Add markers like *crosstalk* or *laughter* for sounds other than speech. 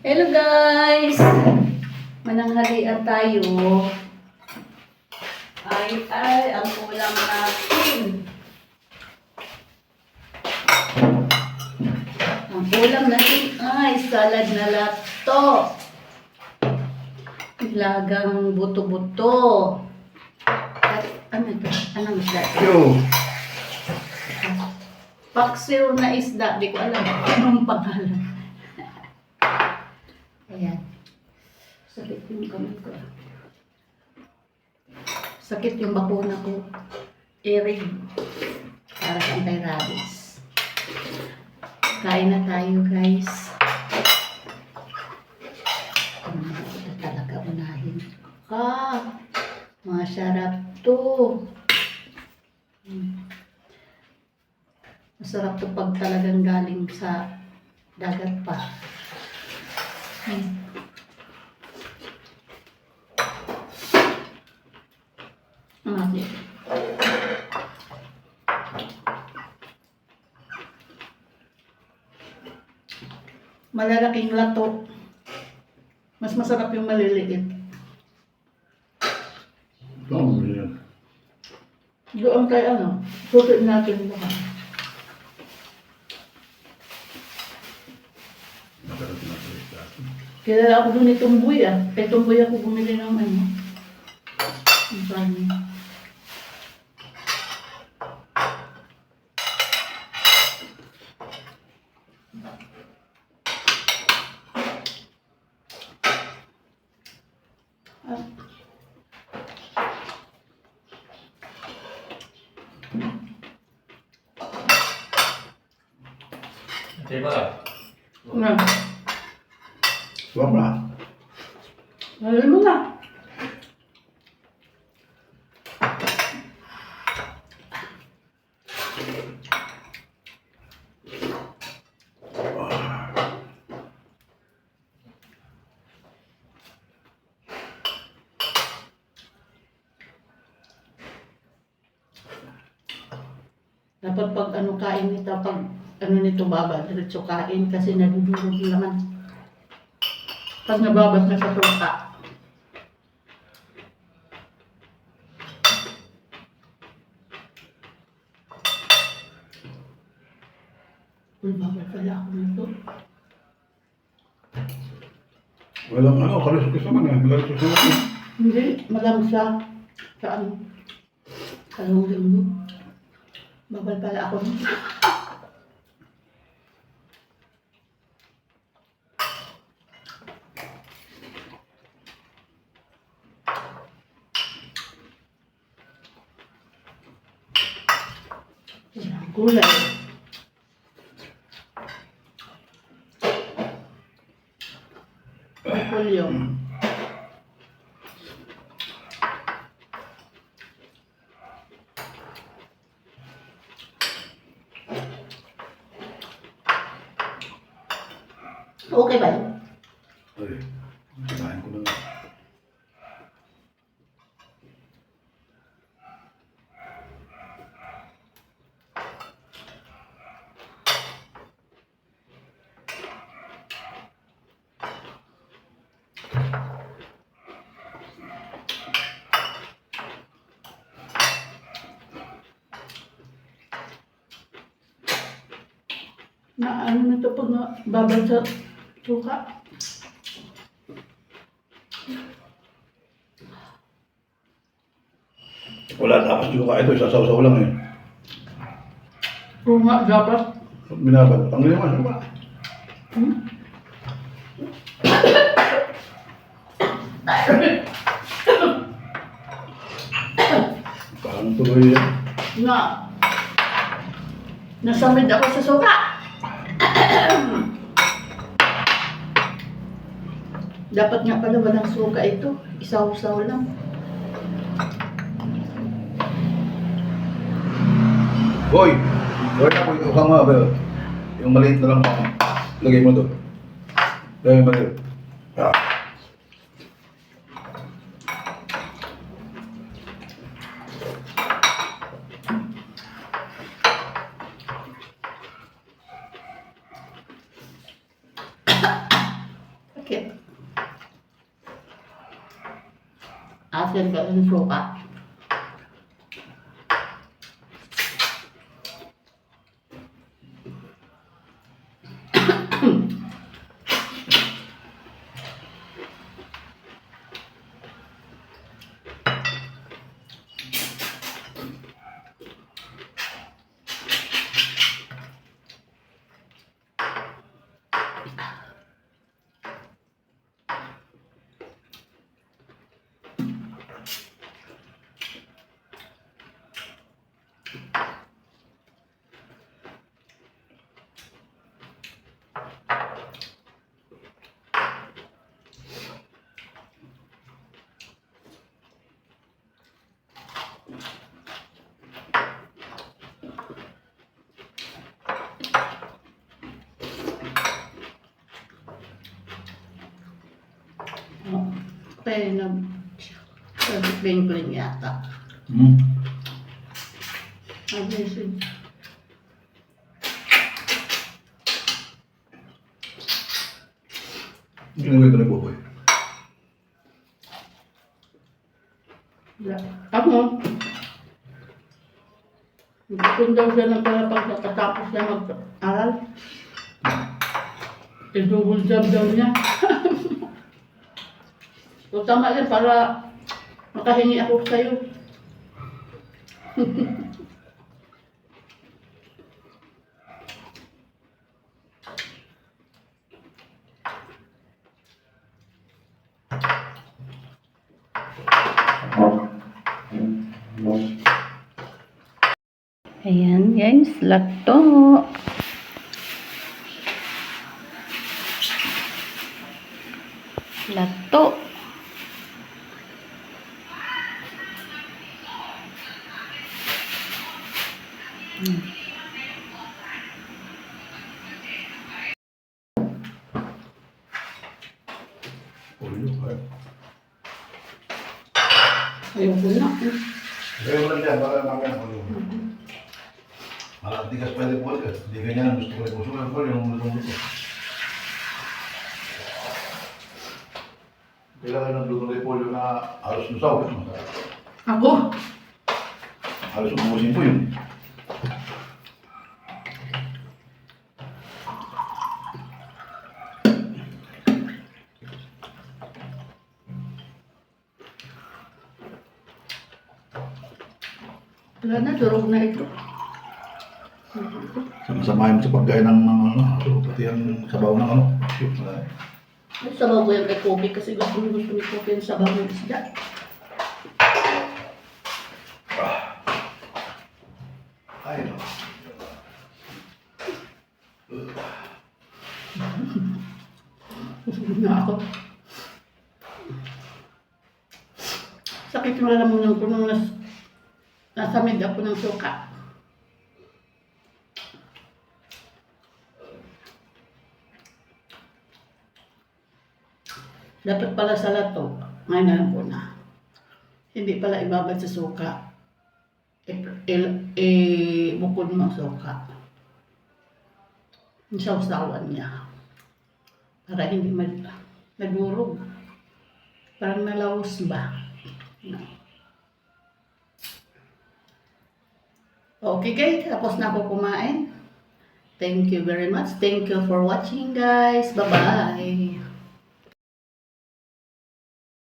Hello guys! Mananghalian tayo. Ay, ay, ang ulam natin. Ang ulam natin ay salad na lato. Lagang buto-buto. At ano ito? Anong isda? ito? Yo, Paksiw na isda. Di ko alam anong pangalan. Ayan. Sakit yung kamay ko. Sakit yung bakuna ko. Erig. Para sa anti-rabies. Kain na tayo guys. Ito talaga unahin. Ah, masarap to. Hmm. Masarap to pag talagang galing sa dagat pa. Hmm. Okay. Malalaking lato. Mas masarap yung maliliit. yan. Doon kay ano, sulit natin lahat. Masarap na sa isda. Kilala ako doon ni Tumboy ah. Kay Tumboy ako bumili ng ano. Ang karne. Ah, Diba? na. Na. Alam mo na. Dapat pag ano kain nito, pag ano nito baba, diretso kain kasi nagdudurog yung laman. Pag nababas na sa tuka. Uy, bawal pala ako nito. Walang ano, kalis-kis naman eh. Kalis-kis naman eh. Hindi, malamsa. Sa ano? Kalong. Bawal pala ako nito. Gulay. Repolyo. Okay ba yun? Ay, Na ano na ito pag na, babal sa suka? Wala tapas juga ito, isasaw-saw lang eh. Oo nga, dapat. Binabad. Ang lima, suka. Hmm? Parang tuloy yan. Na, nasamid ako sa suka. *clears throat* dapat nga pala walang suka ito. Isaw-saw lang. Boy! Boy na, boy. Ukang nga, ba? Yung maliit na lang ako. Lagay mo doon. Lagay mo doon. Ah. เป็นแบบเป็นโฟกัส Kaya nag... Sabi Bengkling yata. Hmm. Ang message. Ang ginagawa ito ni Boboy. Wala. Ako, kung daw siya ng pala pagkatapos niya mag-aral, i-double job daw niya. So, tama yan para makahingi ako sa'yo. Ayan guys, lato. Malah tiga sepeda pun ke, di kayaknya harus tiga ribu sembilan pun yang belum itu. Bila kan belum ribu juga harus susah kan? Aku harus ngurusin pun. Wala na, durog na ito. Samasamahin mo sa pagkain ng mga ano, pati ang sabaw ng ano. Ay, sabaw ko yan kay Kobe kasi gusto ni gusto ni Kobe yung sabaw ng isda. Ay, no. *laughs* Na ako. Sakit yung lalamunan ko nung nas, nasamid ako ng suka. Dapat pala sa lato, ngayon na lang po na. Hindi pala ibabad sa suka. I- il- I-bukod mo ang suka. Yung sawsawan niya para hindi mag nagurog. Parang nalawas ba? No. Okay guys, tapos na ako kumain. Thank you very much. Thank you for watching guys. Bye-bye.